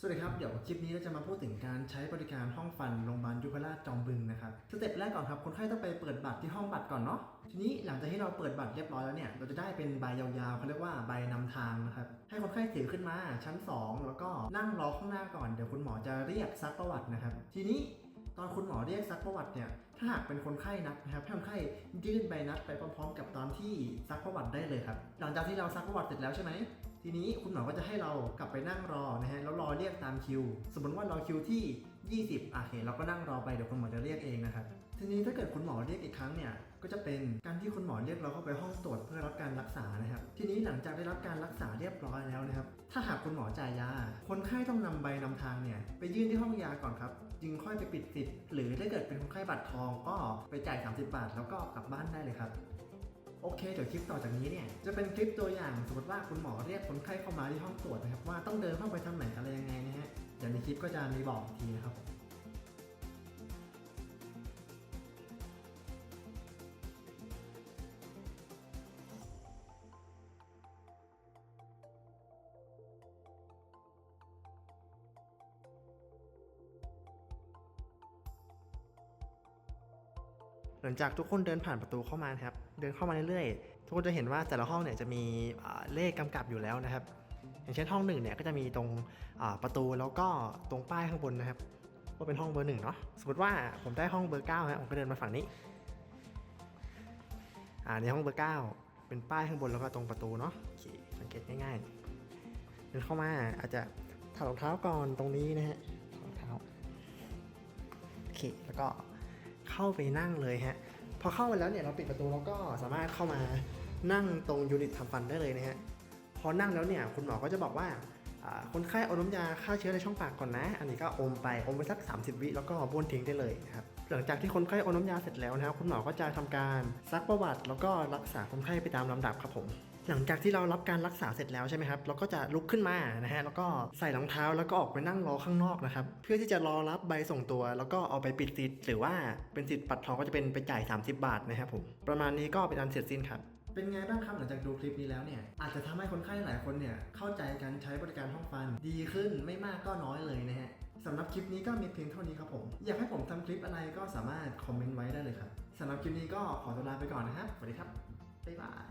สวัสดีครับ เดี๋ยวคลิปนี้เราจะมาพูดถึงการใช้บริการห้องฟันโรงพยาบาลยุพราชจอมบึงนะครับสเต็ปแรกก่อนครับคนไข้ต้องไปเปิดบัตรที่ห้องบัตรก่อนเนาะทีนี้หลังจากที่เราเปิดบัตรเรียบร้อยแล้วเนี่ยเราจะได้เป็นใบยาวๆเขาเรียกว่าใบนำทางนะครับให้คนไข้ถือขึ้นมาชั้น 2 แล้วก็นั่งรอข้างหน้าก่อนเดี๋ยวคุณหมอจะเรียกซักประวัตินะครับ ทีนี้ตอนคุณหมอเรียกซักประวัติเนี่ยถ้าหากเป็นคนไข้นัดนะครับให้คนไข้ยื่นใบนัดไปพร้อม ๆ กับตอนที่ซักประวัติได้เลยครับหลังจากที่เราซักประวัติเสร็จแล้วใช่ไหม ทีนี้คุณหมอก็จะให้เรากลับไปนั่งรอนะฮะแล้วรอเรียกตามคิว สมมติว่าเราคิวที่ 20อะโอเคเราก็นั่งรอไปเดี๋ยวคุณหมอจะเรียกเองนะครับทีนี้ถ้าเกิดคุณหมอเรียกอีกครั้งเนี่ยก็จะเป็นการที่คุณหมอเรียกเราเข้าไปห้องตรวจเพื่อรับการรักษานะครับ ทีนี้หลังจากได้รับการรักษาเรียบร้อยแล้วนะครับ ถ้าหากคุณหมอจ่ายยา คนไข้ต้องนำใบนำทางเนี่ยไปยื่นที่ห้องยาก่อนครับ จึงค่อยไปปิดสิทธิ์หรือถ้าเกิดเป็นคนไข้บัตรทองก็ไปจ่าย 30 บาท แล้วก็กลับบ้านได้เลยครับ โอเคเดี๋ยวคลิปต่อจากนี้เนี่ยจะเป็นคลิปตัวอย่างสมมติว่าคุณหมอเรียกคนไข้เข้ามาที่ห้องตรวจนะครับว่าต้องเดินเข้าไปทางไหนอะไรยังไงนะฮะเดี๋ยวในคลิปก็จะมีบอกอีกทีนะครับผมหลังจากทุกคนเดินผ่านประตูเข้ามานะครับ เดินเข้ามาเรื่อยๆ ทุกคนจะเห็นว่าแต่ละห้องเนี่ยจะมีเลขกำกับอยู่แล้วนะครับ อย่างเช่นห้องหนึ่งเนี่ยก็จะมีตรงประตูแล้วก็ตรงป้ายข้างบนนะครับว่าเป็นห้องเบอร์หนึ่งเนาะสมมติว่าผมได้ห้องเบอร์เก้าฮะผมก็เดินมาฝั่งนี้อ่าในห้องเบอร์เก้าเป็นป้ายข้างบนแล้วก็ตรงประตูเนาะโอเคสังเกตง่ายๆเดินเข้ามาอาจจะถอดรองเท้าก่อนตรงนี้นะฮะถอดรองเท้าโอเคแล้วก็เข้าไปนั่งเลยฮะ พอเข้าไปแล้วเนี่ยเราปิดประตูแล้วก็สามารถเข้ามานั่งตรงยูนิตทำฟันได้เลยนะฮะพอนั่งแล้วเนี่ยคุณหมอก็จะบอกว่าคนไข้เอาน้ำยาฆ่าเชื้อในช่องปากก่อนนะ อันนี้ก็อมไปอมไปสัก 30 วิแล้วก็บ้วนทิ้งได้เลยนะครับหลังจากที่คนไข้เอาน้ำยาเสร็จแล้วนะครับคุณหมอก็จะทำการซักประวัติ แล้วก็รักษาคนไข้ไปตามลำดับครับผม หลังจากที่เรารับการรักษาเสร็จแล้วใช่ไหมครับเราก็จะลุกขึ้นมานะฮะแล้วก็ใส่รองเท้าแล้วก็ออกไปนั่งรอข้างนอกนะครับเพื่อที่จะรอรับใบส่งตัว แล้วก็เอาไปปิดสิทธิ์หรือว่าเป็นสิทธิ์ปัดทองก็จะเป็นไปจ่าย 30 บาทนะครับผมประมาณนี้ก็เป็นอันเสร็จสิ้นครับเป็นไงบ้างครับหลังจากดูคลิปนี้แล้วเนี่ยอาจจะทำให้คนไข้หลายคนเนี่ยเข้าใจการใช้บริการห้องฟันดีขึ้นไม่มากก็น้อยเลยนะฮะสำหรับคลิปนี้ก็มีเพียงเท่านี้ครับผม อยากให้ผมทำคลิปอะไรก็สามารถคอมเมนต์ไว้ได้เลยครับสำหรับคลิปนี้ก็ขอตัวลาไปก่อนนะครับสวัสดีครับบ๊ายบาย